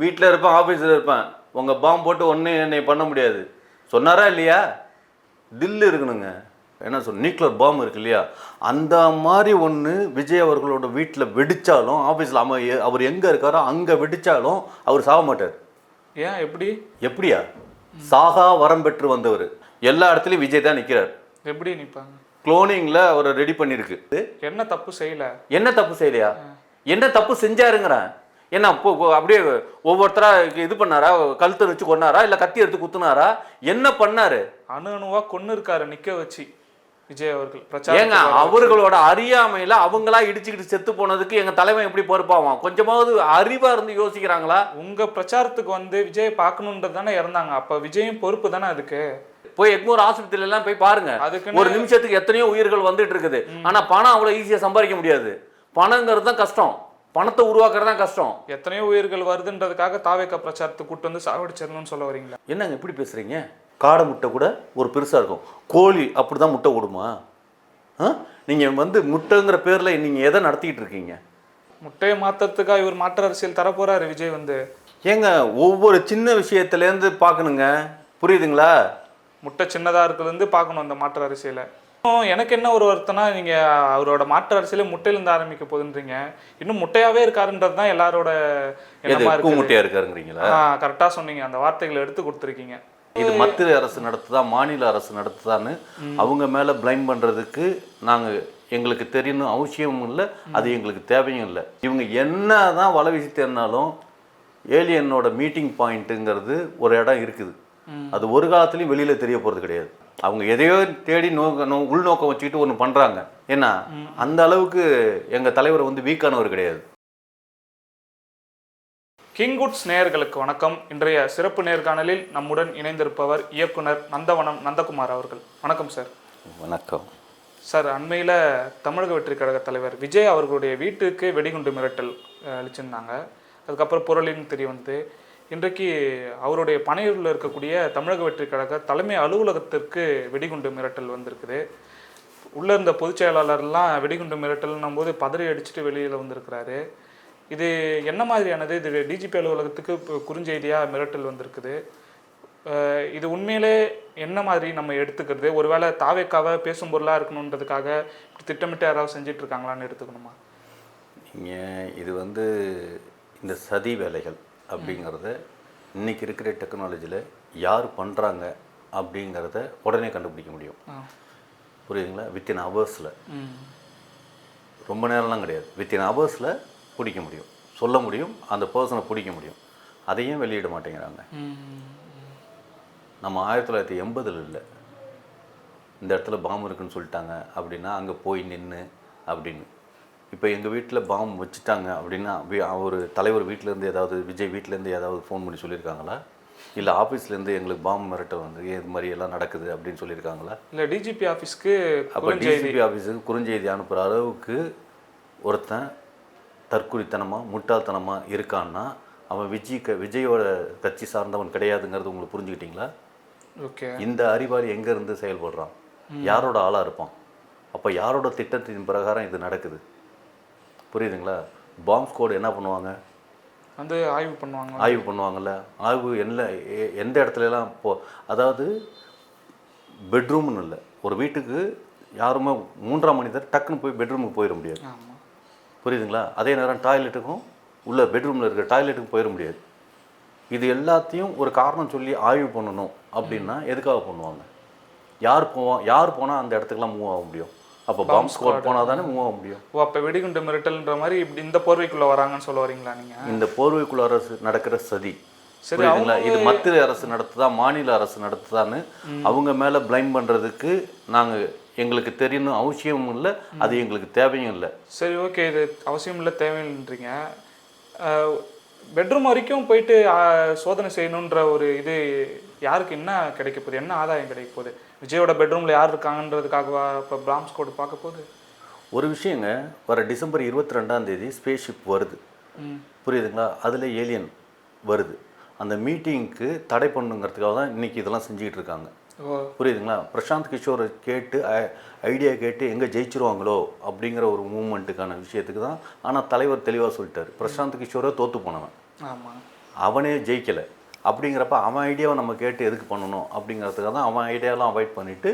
வீட்டில் இருப்பேன் ஆஃபீஸில் இருப்பேன். உங்கள் பாம்பு போட்டு ஒன்றும் என்னை பண்ண முடியாது. சொன்னாரா இல்லையா? தில்லு இருக்கணுங்க என்ன சொல் நியூக்ளியர் பாம்பு இருக்கு இல்லையா? அந்த மாதிரி ஒன்று விஜய் அவர்களோட வீட்டில் வெடிச்சாலும் ஆஃபீஸில் அவ அவர் எங்கே இருக்காரோ அங்கே வெடிச்சாலும் அவர் சாக மாட்டார். ஏன்? எப்படி? எப்படியா? சாகா வரம் பெற்று வந்தவர். எல்லா இடத்துலையும் விஜய் தான் நிற்கிறார் எப்படி நிப்பாங்க? குளோனிங்கில் அவரை ரெடி பண்ணியிருக்கு என்ன தப்பு செய்யல? என்ன தப்பு செய்யலையா? என்ன தப்பு செஞ்சாருங்கிறேன். என்ன இப்போ அப்படியே ஒவ்வொருத்தரா இது பண்ணாரா? கழுத்தை வச்சு கொன்னாரா? இல்லை கத்தி எடுத்து குத்துனாரா? என்ன பண்ணாரு? அணு அணுவா கொன்னு இருக்காரு நிக்க வச்சு. விஜய் அவர்கள் ஏங்க அவர்களோட அறியாமையில அவங்களா இடிச்சுக்கிட்டு செத்து போனதுக்கு எங்க தலைவன் எப்படி பொறுப்பாவான்? கொஞ்சமாவது அறிவா இருந்து யோசிக்கிறாங்களா? உங்க பிரச்சாரத்துக்கு வந்து விஜய் பார்க்கணுன்றது தானே இறந்தாங்க. அப்ப விஜயும் பொறுப்பு தானே அதுக்கு? போய் எக்மோர் ஆஸ்பத்திரியில எல்லாம் போய் பாருங்க. அதுக்குன்னு- ஒரு நிமிஷத்துக்கு எத்தனையோ உயிர்கள் வந்துட்டு இருக்குது. ஆனா பணம் அவ்வளவு ஈஸியா சம்பாதிக்க முடியாது. பணங்கிறது தான் கஷ்டம். பணத்தை உருவாக்குறது தான் கஷ்டம். எத்தனையோ உயிர்கள் வருதுன்றதுக்காக தாவேக்கா பிரச்சாரத்துக்கு கூட்டு வந்து சாவடிச்சிடணும்னு சொல்ல வரீங்களா? என்னங்க இப்படி பேசுறீங்க? காடை முட்டை கூட ஒரு பெருசா இருக்கும். கோழி அப்படிதான் முட்டை விடுமா ஆ? நீங்க வந்து முட்டைங்கிற பேர்ல நீங்க எதை நடத்திட்டு இருக்கீங்க? முட்டையை மாத்துறதுக்கா இவர் மாற்று அரசியல் தர போறாரு விஜய் வந்து. ஏங்க ஒவ்வொரு சின்ன விஷயத்துலேருந்து பார்க்கணுங்க. புரியுதுங்களா? முட்டை சின்னதா இருக்குதுலேருந்து பார்க்கணும் அந்த மாற்று அரசியலை. எனக்கு என்ன ஒரு வருத்தம்னா நீங்க அவரோட மாற்று அரசியலே முட்டையிலேருந்து ஆரம்பிக்க போகுதுன்றீங்க. இன்னும் முட்டையாவே இருக்காருன்றது தான் எல்லாரோட கூமுட்டையா இருக்காருங்கிறீங்களா? கரெக்டா சொன்னீங்க. அந்த வார்த்தைகளை எடுத்து கொடுத்துருக்கீங்க. இது மத்திய அரசு நடத்துதா மாநில அரசு நடத்துதான்னு அவங்க மேல பிளைம் பண்றதுக்கு நாங்க எங்களுக்கு தெரியணும் அவசியமும் இல்லை அது எங்களுக்கு தேவையும் இல்லை. இவங்க என்னதான் தான் வலை வீசி தேர்னாலும் ஏலியனோட மீட்டிங் பாயிண்ட்டுங்கிறது ஒரு இடம் இருக்குது. அது ஒரு காலத்துலயும் வெளியில தெரிய போறது கிடையாது. அவங்க எதையோ தேடி நோக்க நோ உள்நோக்கம் வச்சுக்கிட்டு ஒன்று பண்றாங்க. ஏன்னா அந்த அளவுக்கு எங்க தலைவர் வந்து வீக்கானவர் கிடையாது. கிங்குட்ஸ் நேயர்களுக்கு வணக்கம். இன்றைய சிறப்பு நேர்காணலில் நம்முடன் இணைந்திருப்பவர் இயக்குனர் நந்தவனம் நந்தகுமார் அவர்கள். வணக்கம் சார். வணக்கம். சார் அண்மையில் தமிழக வெற்றி கழக தலைவர் விஜய் அவர்களுடைய வீட்டுக்கு வெடிகுண்டு மிரட்டல் அளிச்சிருந்தாங்க. அதுக்கப்புறம் புரளின்னு தெரிய வந்து இன்றைக்கு அவருடைய பணியில் இருக்கக்கூடிய தமிழக வெற்றி கழக தலைமை அலுவலகத்திற்கு வெடிகுண்டு மிரட்டல் வந்திருக்குது. உள்ளே இருந்த பொதுச் செயலாளர்லாம் வெடிகுண்டு மிரட்டல்னும் போது பதறி அடிச்சுட்டு வெளியில் வந்திருக்கிறாரு. இது என்ன மாதிரியானது? இது டிஜிபி அலுவலகத்துக்கு இப்போ குறுஞ்செய்தியாக மிரட்டல் வந்திருக்குது. இது உண்மையிலே என்ன மாதிரி நம்ம எடுத்துக்கிறது? ஒருவேளை தாவேக்காவை பேசும் பொருளாக இருக்கணுன்றதுக்காக திட்டமிட்டு யாராவது செஞ்சிட்ருக்காங்களான்னு எடுத்துக்கணுமா? நீங்கள் இது வந்து இந்த சதி வேலைகள். அப்படிங்கிறத இன்னைக்கு இருக்கிற டெக்னாலஜியில் யார் பண்ணுறாங்க அப்படிங்கிறத உடனே கண்டுபிடிக்க முடியும். புரியுதுங்களா? வித்தின் ஹவர்ஸில் ம். ரொம்ப நேரம்லாம் கிடையாது. வித்தின் ஹவர்ஸில் பிடிக்க முடியும். சொல்ல முடியும். அந்த பர்சனை பிடிக்க முடியும். அதையும் வெளியிட மாட்டேங்கிறாங்க. நம்ம ஆயிரத்தி தொள்ளாயிரத்தி எண்பதில் இல்லை. இந்த இடத்துல பாம்பு இருக்குன்னு சொல்லிட்டாங்க அப்படின்னா அங்கே போய் நின்று அப்படின்னு. இப்போ எங்கள் வீட்டில் பாம்பு வச்சுட்டாங்க அப்படின்னா அவர் தலைவர் வீட்டிலேருந்து ஏதாவது விஜய் வீட்டிலேருந்து ஏதாவது ஃபோன் பண்ணி சொல்லியிருக்காங்களா? இல்லை ஆஃபீஸ்லேருந்து எங்களுக்கு பாம்பு மிரட்டல் வந்து இது மாதிரி எல்லாம் நடக்குது அப்படின்னு சொல்லியிருக்காங்களா? இல்லை டிஜிபி ஆஃபீஸ்க்கு அப்போ டிசிபி ஆஃபீஸுக்கு குறுஞ்செய்தி அனுப்புகிற அளவுக்கு ஒருத்தன் தற்குறித்தனமாக முட்டாள்தனமாக இருக்கான்னா அவன் விஜய் க விஜயோட கட்சி சார்ந்தவன் கிடையாதுங்கிறது உங்களுக்கு புரிஞ்சுக்கிட்டீங்களா? ஓகே. இந்த அறிவாளி எங்கேருந்து செயல்படுறான்? யாரோட ஆளாக இருப்பான்? அப்போ யாரோட திட்டத்தின் பிரகாரம் இது நடக்குது? புரியுதுங்களா? பாம்ப் ஸ்குவாட் என்ன பண்ணுவாங்க? வந்து ஆய்வு பண்ணுவாங்க. ஆய்வு பண்ணுவாங்கல்ல? ஆய்வு என்ன எந்த இடத்துலலாம் போ அதாவது பெட்ரூம்னு இல்லை. ஒரு வீட்டுக்கு யாருமே மூன்றாம் மனிதர் டக்குன்னு போய் பெட்ரூமுக்கு போயிட முடியாது. புரியுதுங்களா? அதே நேரம் டாய்லெட்டுக்கும் உள்ள பெட்ரூமில் இருக்கிற டாய்லெட்டுக்கும் போயிட முடியாது. இது எல்லாத்தையும் ஒரு காரணம் சொல்லி ஆய்வு பண்ணணும் அப்படின்னா எதுக்காக பண்ணுவாங்க? யார் போவான் யார் போனால் அந்த இடத்துக்குலாம் மூவ் ஆக முடியும்? அப்போ பாம்ப் ஸ்குவாட் போனால் தானே மூவ் ஆக முடியும். ஓ அப்போ வெடிகுண்டு மிரட்டல்ன்ற மாதிரி இப்படி இந்த போர்வைக்குள்ளே வராங்கன்னு சொல்ல வரீங்களா நீங்கள் இந்த போர்வைக்குள்ள அரசு நடக்கிற சதி. புரியுதுங்களா? இது மத்திய அரசு நடத்துதா மாநில அரசு நடத்துதான்னு அவங்க மேல பிளைம் பண்றதுக்கு நாங்க எங்களுக்கு தெரியணும் அவசியமும் இல்லை அது எங்களுக்கு தேவையும் இல்லை. சரி ஓகே இது அவசியம் இல்லை தேவையில்லைன்றீங்க. பெட்ரூம் வரைக்கும் போயிட்டு சோதனை செய்யணுன்ற ஒரு இது யாருக்கு என்ன கிடைக்க போகுது? என்ன ஆதாயம் கிடைக்க போகுது? விஜயோட பெட்ரூமில் யார் இருக்காங்கன்றதுக்காகவா இப்போ பிராம்ஸ் கோடு பார்க்க போகுது? ஒரு விஷயங்க வர டிசம்பர் இருபத்தி ரெண்டாம் தேதி ஸ்பேஸ் ஷிப் வருது புரியுதுங்களா? அதில் ஏலியன் வருது. அந்த மீட்டிங்க்கு தடை பண்ணுங்கிறதுக்காக தான் இன்னைக்கு இதெல்லாம் செஞ்சுக்கிட்டு இருக்காங்க. புரியுதுங்களா? பிரசாந்த் கிஷோரை கேட்டு ஐடியா கேட்டு எங்கே ஜெயிச்சிருவாங்களோ அப்படிங்கிற ஒரு மூமெண்ட்டுக்கான விஷயத்துக்கு தான் ஆனால் தலைவர் தெளிவாக சொல்லிட்டாரு. பிரசாந்த் கிஷோரை தோற்று போனவன். ஆமாம் அவனே ஜெயிக்கலை. அப்படிங்கிறப்ப அவன் ஐடியாவை நம்ம கேட்டு எதுக்கு பண்ணணும் அப்படிங்கிறதுக்காக தான் அவன் ஐடியாலாம் அவாய்ட் பண்ணிவிட்டு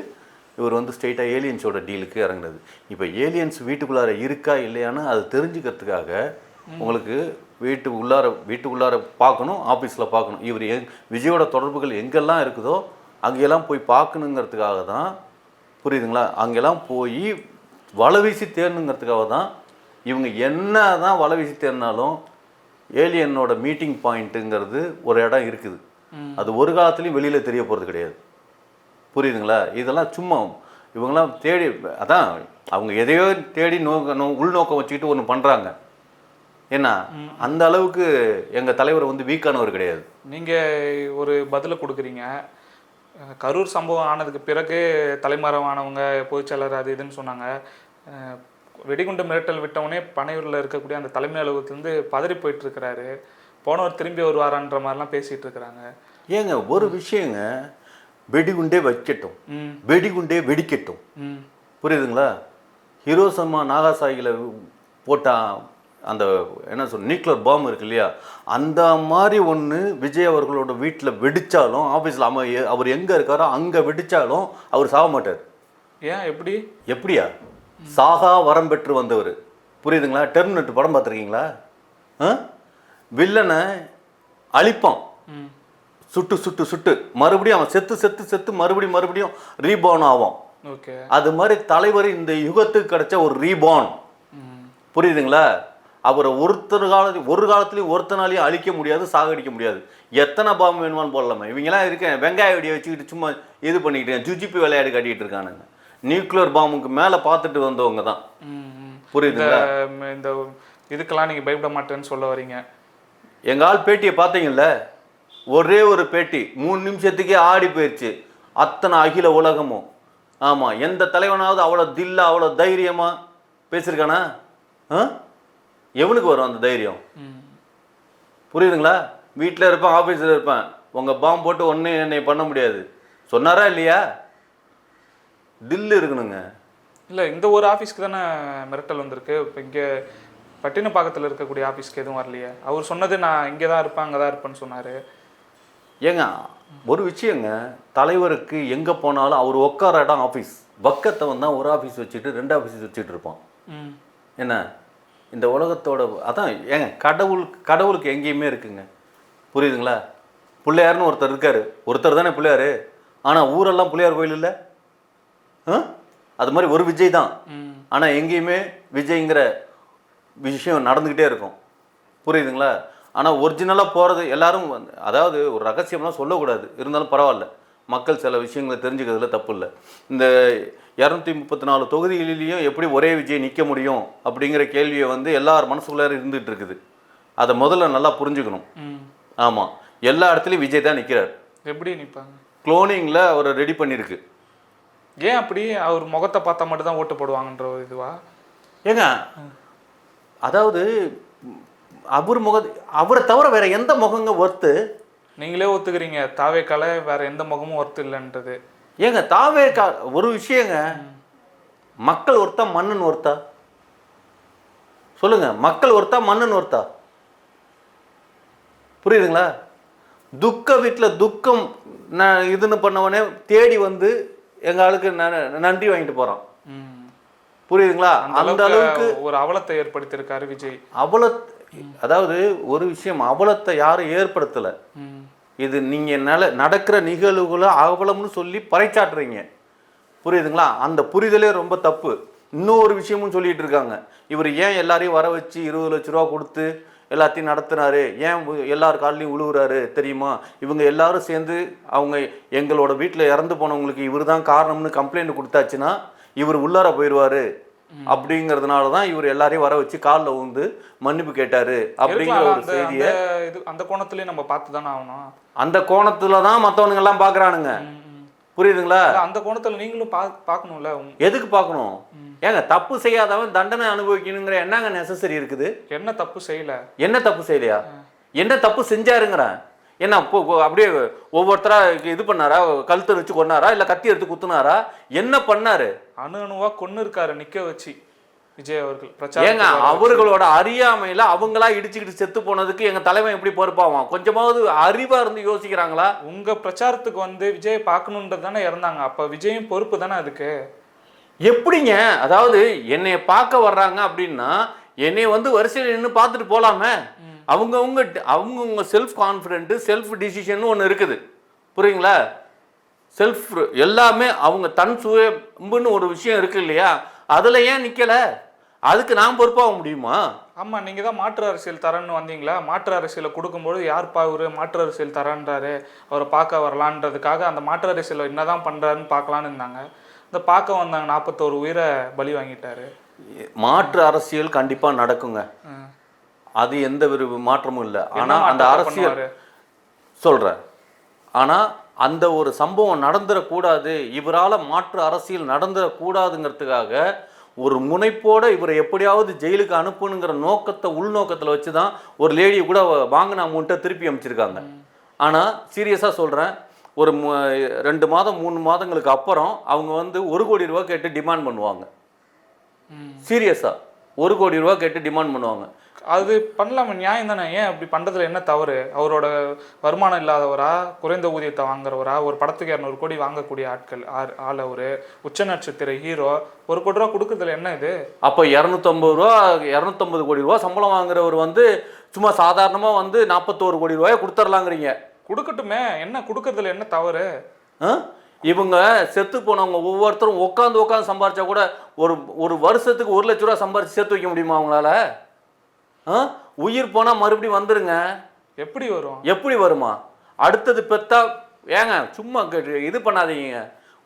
இவர் வந்து ஸ்ட்ரெயிட்டாக ஏலியன்ஸோட டீலுக்கு இறங்குனது. இப்போ ஏலியன்ஸ் வீட்டுக்குள்ளார இருக்கா இல்லையான்னு அது தெரிஞ்சுக்கிறதுக்காக உங்களுக்கு வீட்டு உள்ளார வீட்டுக்குள்ளார பார்க்கணும் ஆஃபீஸில் பார்க்கணும். இவர் எங் விஜயோட தொடர்புகள் எங்கெல்லாம் இருக்குதோ அங்கெல்லாம் போய் பார்க்கணுங்கிறதுக்காக தான் புரியுதுங்களா? அங்கெல்லாம் போய் வலை வீசி தேடணுங்கிறதுக்காக தான் இவங்க என்ன தான் வலை வீசி தேடினாலும் ஏலியனோட மீட்டிங் பாயிண்ட்டுங்கிறது ஒரு இடம் இருக்குது. அது ஒரு காலத்துலேயும் வெளியில் தெரிய போகிறது கிடையாது. புரியுதுங்களா? இதெல்லாம் சும்மா இவங்கெல்லாம் தேடி அதான் அவங்க எதையோ தேடி நோக்க நோ உள்நோக்கம் வச்சுக்கிட்டு ஒன்று பண்ணுறாங்க ஏன்னா அந்த அளவுக்கு எங்கள் தலைவர் வந்து வீக்கானவர் கிடையாது. நீங்கள் ஒரு பதிலை கொடுக்குறீங்க. கரூர் சம்பவம் ஆனதுக்கு பிறகு தலைமறைவானவங்க பொதுச்செயலர் அது இதுன்னு சொன்னாங்க. வெடிகுண்டு மிரட்டல் விட்டவனே பனையூரில் இருக்கக்கூடிய அந்த தலைமை அலுவலகத்துலேருந்து பதறி போயிட்டு இருக்கிறாரு போனவர் திரும்பி வருவாரான்ற மாதிரிலாம் பேசிட்டு இருக்கிறாங்க ஏங்க ஒரு விஷயங்க வெடிகுண்டே வைக்கட்டும் வெடிகுண்டே வெடிக்கட்டும். ம். புரியுதுங்களா? ஹிரோசம்மா நாகாசாகியில் போட்ட அந்த என்ன சொல் நியூக்ளியர் பாம் இருக்கு இல்லையா அந்த மாதிரி ஒன்று விஜய் அவர்களோட வீட்டில் வெடித்தாலும் ஆஃபீஸில் அவ அவர் எங்கே இருக்காரோ அங்கே வெடித்தாலும் அவர் சாக மாட்டார். ஏன் எப்படி? எப்படியா? சாகா வரம் பெற்று வந்தவர். புரியுதுங்களா? டெர்மினேட் படம் பார்த்துருக்கீங்களா? வில்லனை அழிப்பான். சுட்டு சுட்டு சுட்டு. மறுபடியும் அவன் செத்து செத்து செத்து மறுபடியும் மறுபடியும் ரீபார்ன் ஆவான். ஓகே. அது மாதிரி தலைவர் இந்த யுகத்துக்கு கிடைச்ச ஒரு ரீபார்ன் ம். புரியுதுங்களா? அவரை ஒருத்தர் காலத்து ஒரு காலத்துலையும் ஒருத்தனாலையும் அழிக்க முடியாது சாகடிக்க முடியாது. எத்தனை பாம்பு வேணுமான்னு போடலாமா? இவங்கெல்லாம் இருக்கேன். வெங்காய வெடியை வச்சுக்கிட்டு சும்மா இது பண்ணிக்கிட்டு ஜுஜிபி விளையாடி கட்டிட்டு இருக்கானுங்க. நியூக்ளியர் பாம்புக்கு மேலே பார்த்துட்டு வந்தவங்க தான். புரியுதுங்களா? இந்த இதுக்கெல்லாம் நீங்கள் பயப்பட மாட்டேன்னு சொல்ல வரீங்க. எங்க ஆள் பேட்டியை பார்த்தீங்கல்ல? ஒரே ஒரு பேட்டி. மூணு நிமிஷத்துக்கே ஆடி போயிடுச்சு அத்தனை அகில உலகமும். ஆமாம் எந்த தலைவனாவது அவ்வளோ தில்லா அவ்வளோ தைரியமா பேசியிருக்கானா? ஆ? எவனுக்கு வரும் அந்த தைரியம்? புரியுதுங்களா? வீட்டில் இருப்பேன் ஆஃபீஸில் இருப்பேன். உங்கள் பாம்பு போட்டு ஒன்றும் என்னை பண்ண முடியாது. சொன்னாரா இல்லையா? தில்லு இருக்கணுங்க. இல்லை இந்த ஒரு ஆஃபீஸ்க்கு தானே மிரட்டல் வந்திருக்கு. இப்போ இங்கே பட்டினப்பாக்கத்தில் இருக்கக்கூடிய ஆஃபீஸ்க்கு எதுவும் வரலையே. அவர் சொன்னது நான் இங்கே தான் இருப்பேன் அங்கே தான் இருப்பேன்னு சொன்னார். ஏங்க ஒரு விஷயங்க தலைவருக்கு எங்கே போனாலும் அவர் உட்கார இடம் ஆஃபீஸ் பக்கத்தை தான் ஒரு ஆஃபீஸ் வச்சுட்டு ரெண்டு ஆஃபீஸ் வச்சுட்டு இருப்பான். என்ன? இந்த உலகத்தோட அதான் ஏங்க கடவுள் கடவுளுக்கு எங்கேயுமே இருக்குங்க. புரியுதுங்களா? பிள்ளையார்னு ஒருத்தர் இருக்காரு. ஒருத்தர் தானே பிள்ளையாரு. ஆனால் ஊரெல்லாம் பிள்ளையார் கோயில் இல்லை? அது மாதிரி ஒரு விஜய் தான். ஆனால் எங்கேயுமே விஜய்ங்கிற விஷயம் நடந்துக்கிட்டே இருக்கும். புரியுதுங்களா? ஆனால் ஒரிஜினலாக போகிறது எல்லாரும் வந்து அதாவது ஒரு ரகசியம்லாம் சொல்லக்கூடாது. இருந்தாலும் பரவாயில்ல. மக்கள் சில விஷயங்களை தெரிஞ்சுக்கிறதுல தப்பு இல்லை. இந்த இரநூத்தி முப்பத்தி நாலு தொகுதிகளிலையும் எப்படி ஒரே விஜய் நிற்க முடியும் அப்படிங்கிற கேள்வியை வந்து எல்லார் மனசுக்குள்ளார இருந்துகிட்டு இருக்குது. அதை முதல்ல நல்லா புரிஞ்சுக்கணும். ஆமாம் எல்லா இடத்துலையும் விஜய் தான் நிற்கிறார் எப்படி நிற்பாங்க குளோனிங்கில் அவரை ரெடி பண்ணியிருக்கு ஏன் அப்படி அவர் முகத்தை பார்த்தா மட்டும் தான் ஓட்டு போடுவாங்கன்ற ஒரு இதுவா? ஏங்க அதாவது அவர் முக அவரை தவிர வேற எந்த முகங்க ஒர்த்து நீங்களே ஒத்துக்கிறீங்க தாவேக்கால வேற எந்த முகமும் ஒர்த்து இல்லைன்றது. ஏங்க தாவே கா ஒரு விஷயங்க மக்கள் ஒருத்தா மன்னன் ஒருத்தா? சொல்லுங்க மக்கள் ஒருத்தா மன்னன் ஒருத்தா? புரியுதுங்களா? துக்க வீட்டில் துக்கம் நான் இதுன்னு பண்ணவனே தேடி வந்து எங்க ஆளுக்கு நன்றி வாங்கிட்டு போறான் ம். புரியுதுங்களா? அந்த அளவுக்கு ஒரு அவலத்தை ஏற்படுத்தியிருக்காரு விஜய். அவல அதாவது ஒரு விஷயம் அவலத்தை யாரும் ஏற்படுத்தலை. இது நீங்கள் நல நடக்கிற நிகழ்வுகளை அவலம்னு சொல்லி பறைச்சாட்டுறீங்க. புரியுதுங்களா? அந்த புரிதலே ரொம்ப தப்பு. இன்னொரு விஷயமும் சொல்லிட்டு இருக்காங்க. இவர் ஏன் எல்லாரையும் வர வச்சு இருபது லட்ச ரூபா கொடுத்து எல்லாத்தையும் நடத்துனாரு ஏன் எல்லார் கால்லையும் உழுவுறாரு தெரியுமா? இவங்க எல்லாரும் சேர்ந்து அவங்க எங்களோட வீட்டில் இறந்து போனவங்களுக்கு இவர் தான் காரணம்னு கம்ப்ளைண்ட் கொடுத்தாச்சுன்னா இவர் உள்ளார போயிடுவாரு அப்படிங்கிறதுனால தான் இவர் எல்லாரையும் வர வச்சு காலில் ஊந்து மன்னிப்பு கேட்டாரு அப்படிங்கிற ஒரு செய்தியை இது அந்த கோணத்துலயும் நம்ம பார்த்து தானே ஆகணும்? அந்த கோணத்துல தான் மற்றவனுங்க எல்லாம் பார்க்குறானுங்க. புரியுதுங்களா? அந்த கோணத்துல நீங்களும் பா பார்க்கணும்ல எதுக்கு பார்க்கணும்? ஏங்க தப்பு செய்யாதவன் தண்டனை அனுபவிக்கணுங்கிற என்னங்க நெசசரி இருக்குது? என்ன தப்பு செய்யல? என்ன தப்பு செய்யலையா? என்ன தப்பு செஞ்சாருங்கிறேன். என்ன அப்படியே ஒவ்வொருத்தரா இது பண்ணாரா? கழுத்தை வச்சு கொன்னாரா? இல்லை கத்தி எடுத்து குத்துனாரா? என்ன பண்ணாரு? அணு அணுவா கொன்னு இருக்காரு நிக்க வச்சு. விஜய் அவர்கள் ஏங்க அவர்களோட அறியாமையில அவங்களா இடிச்சுக்கிட்டு செத்து போனதுக்கு எங்க தலைவன் எப்படி பொறுப்பாவான்? கொஞ்சமாவது அறிவா இருந்து யோசிக்கிறாங்களா? உங்க பிரச்சாரத்துக்கு வந்து விஜய் பார்க்கணுன்றது தானே இறந்தாங்க. அப்ப விஜயும் பொறுப்பு தானே அதுக்கு? எப்படிங்க? அதாவது என்னைய பார்க்க வர்றாங்க அப்படின்னா என்னைய வந்து வரிசையில் நின்று பார்த்துட்டு போலாமே. அவங்கவுங்க அவங்கவுங்க செல்ஃப் கான்ஃபிடென்ட்டு செல்ஃப் டிசிஷன் ஒன்று இருக்குது. புரியுங்களா? செல்ஃப் எல்லாமே அவங்க தன் சுயம்புன்னு ஒரு விஷயம் இருக்கு இல்லையா? அதில் ஏன் நிற்கலை அதுக்கு நான் பொறுப்பாக முடியுமா? ஆமா நீங்க தான் மாற்று அரசியல் தரேன்னு வந்தீங்களா? மாற்று அரசியலை கொடுக்கும்போது யார்ப்பா இவரு மாற்று அரசியல் தரேன்றாரு? அவரை பார்க்க வரலான்றதுக்காக அந்த மாற்று அரசியலை என்னதான் பண்றாருன்னு பார்க்கலான்னு இருந்தாங்க. இந்த பார்க்க வந்தாங்க நாற்பத்தோரு உயிரை பலி வாங்கிட்டாரு. மாற்று அரசியல் கண்டிப்பாக நடக்குங்க. அது எந்த ஒரு மாற்றமும் இல்லை. ஆனால் அந்த அரசியல்? சொல்கிறேன் ஆனால் அந்த ஒரு சம்பவம் நடந்துடக்கூடாது இவரால் மாற்று அரசியல் நடந்துடக்கூடாதுங்கிறதுக்காக ஒரு முனைப்போட இவரை எப்படியாவது ஜெயிலுக்கு அனுப்பணுங்கிற நோக்கத்தை உள்நோக்கத்தில் வச்சு தான் ஒரு லேடியை கூட வாங்கின அமௌண்ட்டை திருப்பி அமைச்சிருக்காங்க. ஆனால் சீரியஸாக சொல்கிறேன் ஒரு ரெண்டு மாதம் மூணு மாதங்களுக்கு அப்புறம் அவங்க வந்து ஒரு கோடி ரூபா கேட்டு டிமாண்ட் பண்ணுவாங்க. சீரியஸாக ஒரு கோடி ரூபா கேட்டு டிமாண்ட் பண்ணுவாங்க. அது பண்ணலாமே நியாயம் தானே? ஏன் அப்படி பண்றதுல என்ன தவறு? அவரோட வருமானம் இல்லாதவரா? குறைந்த ஊதியத்தை வாங்குறவரா? ஒரு படத்துக்கு இரநூறு கோடி வாங்கக்கூடிய ஆட்கள் ஆள் ஆள் அவரு. உச்ச நட்சத்திர ஹீரோ ஒரு கோடி ரூபா கொடுக்கறதுல என்ன இது? அப்போ இரநூத்தம்பது ரூபா இரநூத்தம்பது கோடி ரூபா சம்பளம் வாங்குறவர் வந்து சும்மா சாதாரணமாக வந்து நாற்பத்தோரு கோடி ரூபாயை கொடுத்துர்லாங்கிறீங்க. கொடுக்கட்டுமே. என்ன கொடுக்கறதுல என்ன தவறு? இவங்க செத்து போனவங்க ஒவ்வொருத்தரும் உட்காந்து உட்காந்து சம்பாரிச்சா கூட ஒரு ஒரு வருஷத்துக்கு ஒரு லட்ச ரூபா சம்பாரிச்சு சேர்த்து வைக்க முடியுமா அவங்களால? உயிர் போனால் மறுபடியும் வந்துருங்க. எப்படி வரும்? எப்படி வருமா? அடுத்தது பெத்தா ஏங்க சும்மா இது பண்ணாதீங்க.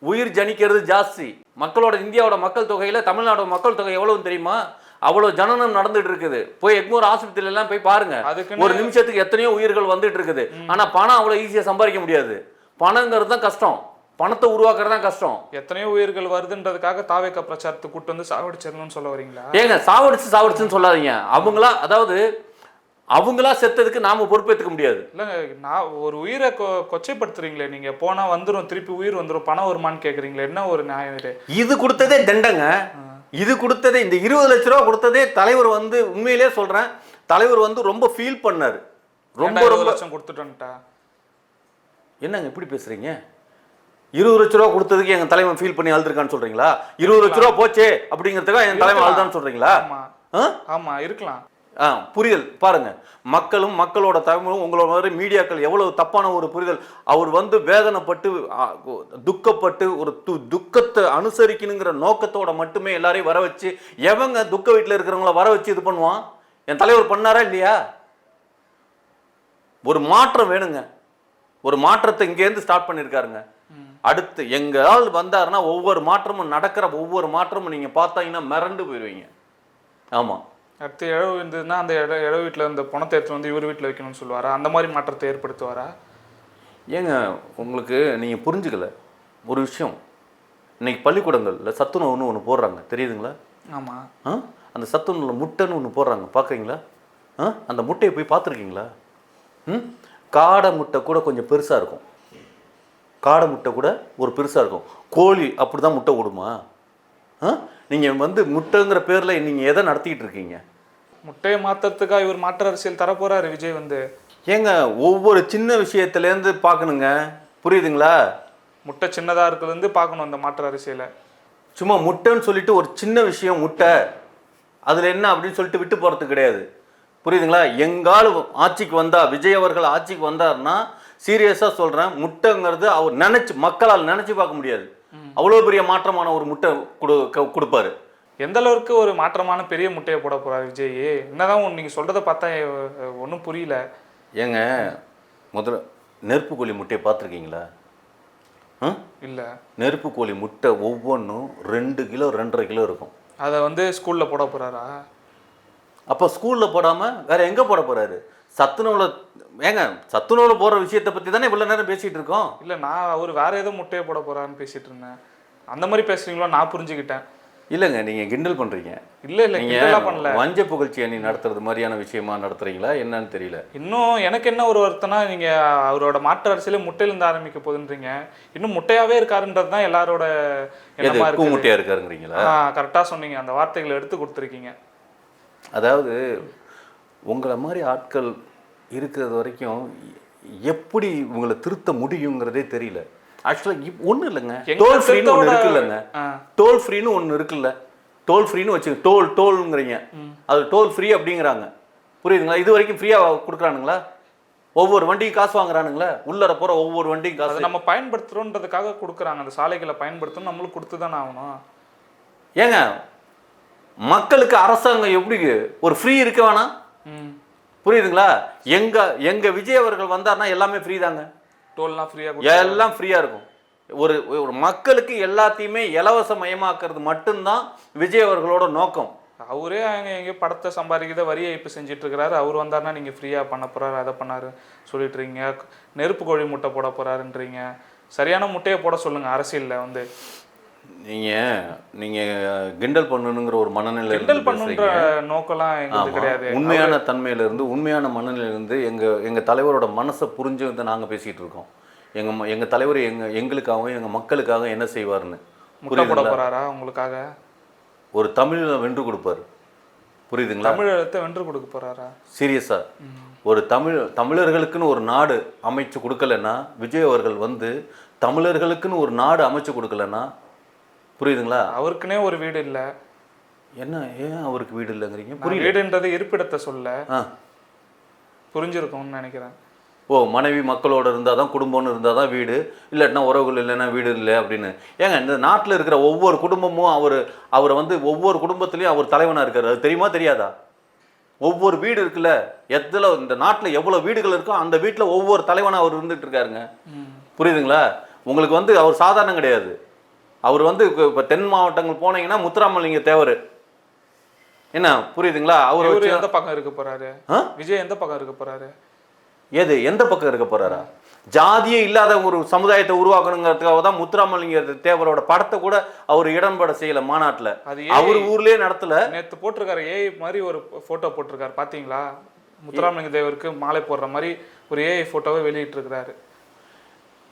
உயிர் ஜனிக்கிறது ஜாஸ்தி. மக்களோட இந்தியாவோட மக்கள் தொகையில் தமிழ்நாடோட மக்கள் தொகை எவ்வளவுன்னு தெரியுமா? அவ்வளோ ஜனனம் நடந்துட்டு இருக்குது. போய் எக்மோர் ஆஸ்பத்திரியில எல்லாம் போய் பாருங்க. ஒரு நிமிஷத்துக்கு எத்தனையோ உயிர்கள் வந்துட்டு இருக்குது. ஆனா பணம் அவ்வளோ ஈஸியாக சம்பாதிக்க முடியாது. பணங்கிறது தான் கஷ்டம். பணத்தை உருவாக்குறது தான் கஷ்டம். எத்தனையோ உயிர்கள் வருதுன்றதுக்காக தாவேக்க பிரச்சாரத்துக்கு கூட்டு வந்து சாவடிச்சிடணும்னு சொல்ல வரீங்களா? ஏங்க சாவடிச்சு சாவடிச்சுன்னு சொல்லாதீங்க. அவங்களா அதாவது அவங்களா செத்ததுக்கு நாம பொறுப்பேற்றுக்க முடியாது. இல்லைங்க நான் ஒரு உயிரை கொ கொச்சைப்படுத்துறீங்களே நீங்க. போனா வந்துரும் திருப்பி உயிர் வந்துரும் பணம் வருமான்னு கேக்குறீங்களே என்ன ஒரு நியாயம் இது? இது கொடுத்ததே தண்டங்க. இது கொடுத்ததே இந்த இருபது லட்ச ரூபா கொடுத்ததே தலைவர் வந்து உண்மையிலே சொல்றேன் தலைவர் வந்து ரொம்ப ஃபீல் பண்ணாரு. ரொம்ப ரொம்ப லட்சம் கொடுத்துட்டோன்ட்டா என்னங்க இப்படி பேசுறீங்க? இருபது லட்ச ரூபா கொடுத்ததுக்கு எங்க தலைவன் ஃபீல் பண்ணி அழுதுருக்கான்னு சொல்றீங்களா? இருபது லட்ச ரூபா போச்சே அப்படிங்கிறதுக்காக என் தலைவன் அழுதான்னு சொல்றீங்களா? ஆமா. ஆ? ஆமா இருக்கலாம். ஆ புரிதல். பாருங்க. மக்களும் மக்களோட தமிழும் உங்களோட மாதிரி மீடியாக்கள் எவ்வளவு தப்பான ஒரு புரிதல். அவர் வந்து வேதனைப்பட்டு துக்கப்பட்டு ஒரு து துக்கத்தை அனுசரிக்கணுங்கிற நோக்கத்தோட மட்டுமே எல்லாரையும் வர வச்சு எவங்க துக்க வீட்டில் இருக்கிறவங்கள வர வச்சு இது பண்ணுவான்? என் தலைவர் பண்ணாரா இல்லையா? ஒரு மாற்றம் வேணுங்க. ஒரு மாற்றத்தை இங்கேருந்து ஸ்டார்ட் பண்ணியிருக்காருங்க அடுத்து எங்களால் வந்தாருன்னா ஒவ்வொரு மாற்றமும் நடக்கிற ஒவ்வொரு மாற்றமும் நீங்கள் பார்த்தீங்கன்னா மிரண்டு போயிடுவீங்க ஆமாம் அடுத்து இழவு இருந்ததுன்னா அந்த இட இழவு வீட்டில் இந்த பணத்தை எடுத்து வந்து இவர் வீட்டில் வைக்கணும்னு சொல்லுவாரா? அந்த மாதிரி மாற்றத்தை ஏற்படுத்துவாரா? ஏங்க உங்களுக்கு நீங்கள் புரிஞ்சுக்கல. ஒரு விஷயம். இன்னைக்கு பள்ளிக்கூடங்களில் சத்துணவுன்னு ஒன்று போடுறாங்க. தெரியுதுங்களா? ஆமா. ஆ? அந்த சத்துணவில் முட்டைன்னு ஒன்று போடுறாங்க. பார்க்குறீங்களா ஆ? அந்த முட்டையை போய் பார்த்துருக்கீங்களா? ம்? காடை முட்டை கூட கொஞ்சம் பெருசாக இருக்கும். காடை முட்டை கூட ஒரு பெருசாக இருக்கும். கோழி அப்படி தான் முட்டை விடுமா ஆ? நீங்கள் வந்து முட்டைங்கிற பேரில் நீங்கள் எதை நடத்திக்கிட்டு இருக்கீங்க? முட்டையை மாத்துறதுக்காக இவர் மாற்று அரசியல் தர போறாரு விஜய் வந்து. ஏங்க ஒவ்வொரு சின்ன விஷயத்துலேருந்து பார்க்கணுங்க புரியுதுங்களா? முட்டை சின்னதா இருக்குதுலேருந்து பார்க்கணும் இந்த மாற்று அரசியலை. சும்மா முட்டைன்னு சொல்லிட்டு ஒரு சின்ன விஷயம் முட்டை. அதில் என்ன அப்படின்னு சொல்லிட்டு விட்டு போகிறது கிடையாது. புரியுதுங்களா? எங்கால் ஆட்சிக்கு வந்தா விஜய் அவர்கள் ஆட்சிக்கு வந்தாருன்னா சீரியஸாக சொல்கிறேன் முட்டைங்கிறது அவர் நினச்சி மக்களால் நினச்சி பார்க்க முடியாது. அவ்வளோ பெரிய மாற்றமான ஒரு முட்டை கொடு க- கொடுப்பாரு. எந்த அளவுக்கு ஒரு மாற்றமான பெரிய முட்டையை போட போறாரு விஜய்? என்னதான் உன் நீங்க சொல்றத பார்த்தா ஒன்றும் புரியல. ஏங்க முதல்ல நெருப்பு கோழி முட்டையை பார்த்துருக்கீங்களா? ஆ? இல்ல. நெருப்பு கோழி முட்டை ஒவ்வொன்றும் ரெண்டு கிலோ ரெண்டரை கிலோ இருக்கும். அதை வந்து ஸ்கூல்ல போட போறாரா? அப்போ ஸ்கூலில் போடாமல் வேற எங்கே போட போறாரு? சத்துணவுல ஏங்க சத்துணவுல போடுற விஷயத்தை பற்றி தானே இவ்வளோ நேரம் பேசிகிட்டு இருக்கோம்? இல்ல நான் அவர் வேற ஏதோ முட்டையை போட போறாருன்னு பேசிட்டு இருந்தேன். அந்த மாதிரி பேசுறீங்களோ நான் புரிஞ்சுக்கிட்டேன். இல்லைங்க நீங்க கிண்டல் பண்றீங்க. இல்ல இல்ல நீங்க இதெல்லாம் பண்ணல. வஞ்ச புகழ்ச்சி அணி நடத்துறது மாதிரியான விஷயமா நடத்துறீங்களா? என்னன்னு தெரியல. இன்னும் எனக்கு என்ன ஒரு வருத்தம்னா நீங்க அவரோட மாற்று அரசியலே முட்டையிலிருந்து ஆரம்பிக்க போகுதுன்றீங்க. இன்னும் முட்டையாவே இருக்காருன்றது தான் எல்லாரோட கூமுட்டையா இருக்காருங்கிறீங்களா? கரெக்டா சொன்னீங்க. அந்த வார்த்தைகளை எடுத்து கொடுத்துருக்கீங்க. அதாவது உங்களை மாதிரி ஆட்கள் இருக்கிறது வரைக்கும் எப்படி உங்களை திருத்த முடியுங்கிறதே தெரியல. ஆக்சுவலாக ஒன்றும் இல்லைங்க. டோல் ஃப்ரீன்னு ஒன்று இருக்குல்லங்க. டோல் ஃப்ரீன்னு ஒன்று இருக்குல்ல. டோல் ஃப்ரீன்னு வச்சு டோல் டோல்ங்கிறீங்க அது டோல் ஃப்ரீ அப்படிங்கிறாங்க. புரியுதுங்களா? இது வரைக்கும் ஃப்ரீயாக கொடுக்குறானுங்களா? ஒவ்வொரு வண்டியும் காசு வாங்குறானுங்களா? உள்ளர போகிற ஒவ்வொரு வண்டியும் காசு. நம்ம பயன்படுத்துறோன்றதுக்காக கொடுக்குறாங்க. அந்த சாலைகளை பயன்படுத்தணும் நம்மளும் கொடுத்து தானே ஆகணும். ஏங்க மக்களுக்கு அரசாங்கம் எப்படி ஒரு ஃப்ரீ இருக்க வேணாம்? புரியுதுங்களா? எங்க எங்க விஜய் அவர்கள் வந்தார்னா எல்லாமே ஃப்ரீ தாங்க. டோல்லாம் ஃப்ரீயாக எல்லாம் ஃப்ரீயா இருக்கும். ஒரு ஒரு மக்களுக்கு எல்லாத்தையுமே இலவச மயமாக்குறது மட்டும்தான் விஜய் அவர்களோட நோக்கம். அவரே அங்க எங்கேயோ படத்தை சம்பாதிக்கிறத வரி ஏய்ப்பு செஞ்சுட்டு இருக்கிறாரு அவர் வந்தாருன்னா நீங்க ஃப்ரீயா பண்ண போறாரு அதை பண்ணாரு சொல்லிட்டு இருக்கீங்க நெருப்பு கோழி முட்டை போட போறாருன்றீங்க. சரியான முட்டையை போட சொல்லுங்க அரசியல்ல வந்து. நீங்க நீங்க கிண்டல் பண்ணணுங்கிற ஒரு மனநிலை கிண்டல் பண்ணுன்ற நோக்கம்லாம் எங்களுக்கு கிடையாது. உண்மையான தன்மையில இருந்து உண்மையான மனநிலையில இருந்து எங்க எங்க தலைவரோட மனசை புரிஞ்சு வந்து நாங்க பேசிட்டு இருக்கோம். எங்க ம- எங்க தலைவர் எங்க எங்களுக்காகவும் எங்க மக்களுக்காக என்ன செய்வாருன்னு. முட்டை போட போறாரா உங்களுக்காக? ஒரு தமிழ்ல வென்று கொடுப்பாரு. புரியுதுங்களா? தமிழ் எழுத்தை வென்று கொடுக்க போறாரா? சீரியஸா. ஒரு தமிழ் தமிழர்களுக்குன்னு ஒரு நாடு அமைச்சு கொடுக்கலன்னா விஜய் அவர்கள் வந்து தமிழர்களுக்குன்னு ஒரு நாடு அமைச்சு கொடுக்கலன்னா புரியுதுங்களா? அவருக்குனே ஒரு வீடு இல்ல. என்ன ஏன் அவருக்கு வீடு இல்லைங்கிறீங்க? நான் புரியல. வீடுன்றது இருப்பிடத்தை சொல்ல. ஆ. புரிஞ்சிருக்கும்னு நினைக்கிறேன். ஓ மனைவி மக்களோட இருந்தால் தான் குடும்பம்னு இருந்தால் தான் வீடு. இல்லாட்டினா உறவுகள் இல்லைன்னா வீடு இல்லை அப்படின்னு. ஏங்க இந்த நாட்டில் இருக்கிற ஒவ்வொரு குடும்பமும் அவர் அவர் வந்து ஒவ்வொரு குடும்பத்துலேயும் அவர் தலைவனாக இருக்காரு. அது தெரியுமா தெரியாதா? ஒவ்வொரு வீடு இருக்குல்ல எதில் இந்த நாட்டில் எவ்வளோ வீடுகள் இருக்கோ அந்த வீட்டில் ஒவ்வொரு தலைவனாக அவர் இருந்துட்டு இருக்காருங்க. புரியுதுங்களா? உங்களுக்கு வந்து அவர் சாதாரணம் கிடையாது. அவர் வந்து இப்போ தென் மாவட்டங்கள் போனீங்கன்னா முத்துராமலிங்க தேவர். என்ன புரியுதுங்களா? அவர் எந்த பக்கம் இருக்க போறாரு? விஜய் எந்த பக்கம் இருக்க போறாரு? எது? எந்த பக்கம் இருக்க போறாரா? ஜாதியே இல்லாத ஒரு சமுதாயத்தை உருவாக்கணுங்கிறதுக்காக தான் முத்துராமலிங்க தேவரோட படத்தை கூட அவர் இடம்பட செய்யல மாநாட்டுல. அது அவர் ஊர்லயே நடத்தல. நேத்து போட்டிருக்காரு ஏஐ மாதிரி ஒரு போட்டோ போட்டிருக்காரு பாத்தீங்களா? முத்துராமலிங்க தேவருக்கு மாலை போடுற மாதிரி ஒரு ஏஐ போட்டோவை வெளியிட்டு இருக்கிறாரு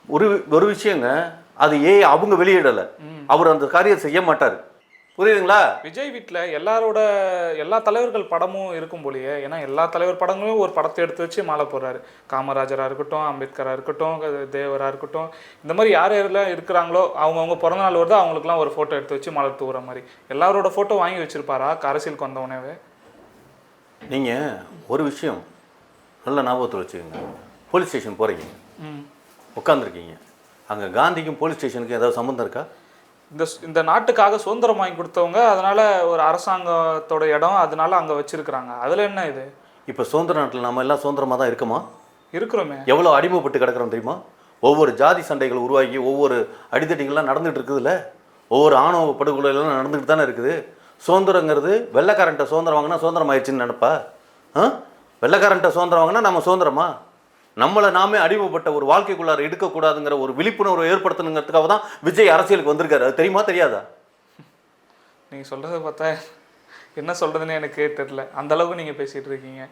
ஒரு ஒரு விஷயங்க அது ஏ அவங்க வெளியிடல. அவர் அந்த காரியம் செய்ய மாட்டாரு. புரியுதுங்களா? விஜய் வீட்டில் எல்லாரோட எல்லா தலைவர்கள் படமும் இருக்கும் போலயே ஏன்னா எல்லா தலைவர் படங்களும் ஒரு படத்தை எடுத்து வச்சு மாலை போடுறாரு. காமராஜரா இருக்கட்டும் அம்பேத்கரா இருக்கட்டும் க- தேவரா இருக்கட்டும் இந்த மாதிரி யார் யாரெல்லாம் இருக்கிறாங்களோ அவங்கவுங்க பிறந்த நாள் வருதோ அவங்களுக்குலாம் ஒரு ஃபோட்டோ எடுத்து வச்சு மாலை தூவுற மாதிரி. எல்லாரோட ஃபோட்டோ வாங்கி வச்சிருப்பாரா? அரசியலுக்கு வந்தவனவே நீங்க ஒரு விஷயம் நல்ல ஞாபகத்தில் வச்சுக்கோங்க. போலீஸ் ஸ்டேஷன் போறீங்க. ம். உட்காந்துருக்கீங்க அங்க காந்திக்கும் போலீஸ் ஸ்டேஷனுக்கும் ஏதாவது சம்மந்தம் இருக்கா? இந்த இந்த நாட்டுக்காக சுதந்திரம் வாங்கி கொடுத்தவங்க அதனால ஒரு அரசாங்கத்தோட இடம் அதனால அங்க வச்சிருக்கிறாங்க. அதுல என்ன இது? இப்போ சுதந்திர நாட்டில் நாம எல்லாம் சுதந்திரமா தான் இருக்கோமா? இருக்கிறோமே. எவ்வளோ அடிமைப்பட்டு கிடக்குறோம் தெரியுமா? ஒவ்வொரு ஜாதி சண்டைகள் உருவாகி ஒவ்வொரு அடித்தடிகள்லாம் நடந்துட்டு இருக்குதுல்ல? ஒவ்வொரு ஆணவ படுகொலைலாம் நடந்துட்டு தானே இருக்குது. சுதந்திரங்கிறது வெள்ளைக்காரன்ட்ட சுதந்திரம் வாங்கினா சுதந்திரம் ஆயிடுச்சுன்னு நினைப்பா? ஆ? வெள்ளைக்காரன்ட்ட சுதந்திரம் வாங்கினா நம்ம சுதந்திரமா? நம்மளை நாமே அடிமைப்பட்ட ஒரு வாழ்க்கைக்குள்ளார எடுக்கக்கூடாதுங்கிற ஒரு விழிப்புணர்வு ஏற்படுத்தணுங்கிறதுக்காக தான் விஜய் அரசியலுக்கு வந்திருக்காரு. அது தெரியுமா தெரியாதா? நீங்க சொல்றத பார்த்தா என்ன சொல்றதுன்னு எனக்கு தெரியல. அந்த அளவுக்கு நீங்க பேசிட்டு இருக்கீங்க.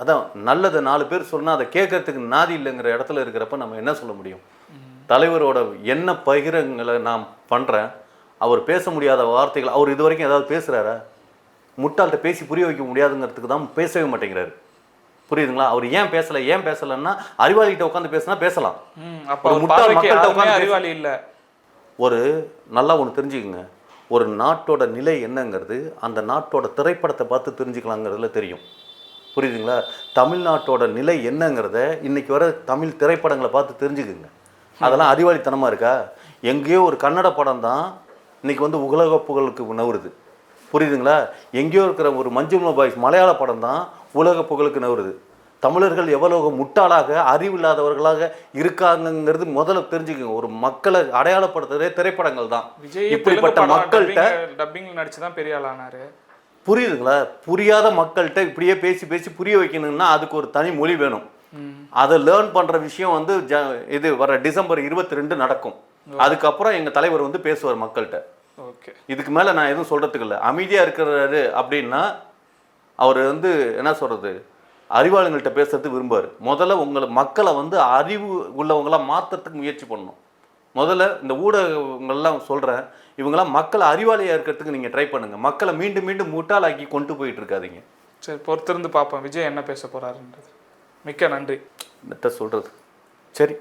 அதான் நல்லதை நாலு பேர் சொன்னா அதை கேட்கறதுக்கு நாதி இல்லைங்கிற இடத்துல இருக்கிறப்ப நம்ம என்ன சொல்ல முடியும்? தலைவரோட என்ன பகிரங்களை நான் பண்றேன். அவர் பேச முடியாத வார்த்தைகள் அவர் இது வரைக்கும் ஏதாவது பேசுறாரா? முட்டாள்கிட்ட பேசி புரிய வைக்க முடியாதுங்கிறதுக்கு தான் பேசவே மாட்டேங்கிறாரு. புரியுதுங்களா? அவர் ஏன் பேசல ஏன் பேசலன்னா அறிவாளிகிட்ட உட்காந்து பேசினா பேசலாம். அப்ப முட்டாள் மக்கள்கிட்ட அறிவாளி இல்ல. ஒரு நல்லா ஒன்று தெரிஞ்சுக்கங்க. ஒரு நாட்டோட நிலை என்னங்கிறது அந்த நாட்டோட திரைப்படத்தை பார்த்து தெரிஞ்சுக்கலாங்கிறதுல தெரியும். புரியுதுங்களா? தமிழ்நாட்டோட நிலை என்னங்கிறத இன்னைக்கு வர தமிழ் திரைப்படங்களை பார்த்து தெரிஞ்சுக்குங்க. அதெல்லாம் அறிவாளித்தனமாக இருக்கா? எங்கேயோ ஒரு கன்னட படம் தான் இன்னைக்கு வந்து உலக புகழுக்கு நவருது புரியுதுங்களா? எங்கேயோ இருக்கிற ஒரு மஞ்சுமல பாய்ஸ் மலையாள படம் தான் உலக புகழுக்கு நவருது தமிழர்கள் எவ்வளவு முட்டாளாக அறிவில்லாதவர்களாக இருக்காங்கங்கிறது முதல்ல தெரிஞ்சுக்கங்க. ஒரு மக்களை அடையாளப்படுத்துறதே திரைப்படங்கள் தான். இப்படிப்பட்ட மக்கள்கிட்ட டப்பிங் நடிச்சு தான் பெரிய ஆளானாரு. புரியுதுங்களா? புரியாத மக்கள்கிட்ட இப்படியே பேசி பேசி புரிய வைக்கணும்னா அதுக்கு ஒரு தனி மொழி வேணும். அதை லேர்ன் பண்ற விஷயம் வந்து இது வர டிசம்பர் இருபத்தி ரெண்டு நடக்கும் அதுக்கப்புறம் எங்க தலைவர் வந்து பேசுவார் மக்கள்கிட்ட. இதுக்கு மேலே நான் எதுவும் சொல்கிறதுக்கு இல்லை. அமைதியாக இருக்கிறாரு அப்படின்னா அவர் வந்து என்ன சொல்கிறது அறிவாளங்கள்ட்ட பேசுறது விரும்புவார். முதல்ல உங்களை மக்களை வந்து அறிவு உள்ளவங்களா மாற்றுறதுக்கு முயற்சி பண்ணணும். முதல்ல இந்த ஊடகங்கள்லாம் சொல்கிறேன் இவங்கெல்லாம் மக்களை அறிவாளியாக இருக்கிறதுக்கு நீங்கள் ட்ரை பண்ணுங்கள் மக்களை மீண்டும் மீண்டும் முட்டாளாக்கி கொண்டு போயிட்டு இருக்காதீங்க. சரி பொறுத்திருந்து பார்ப்போம். விஜய் என்ன பேச போறாருன்றது. மிக்க நன்றி. என்னத்த சொல்கிறது சரி.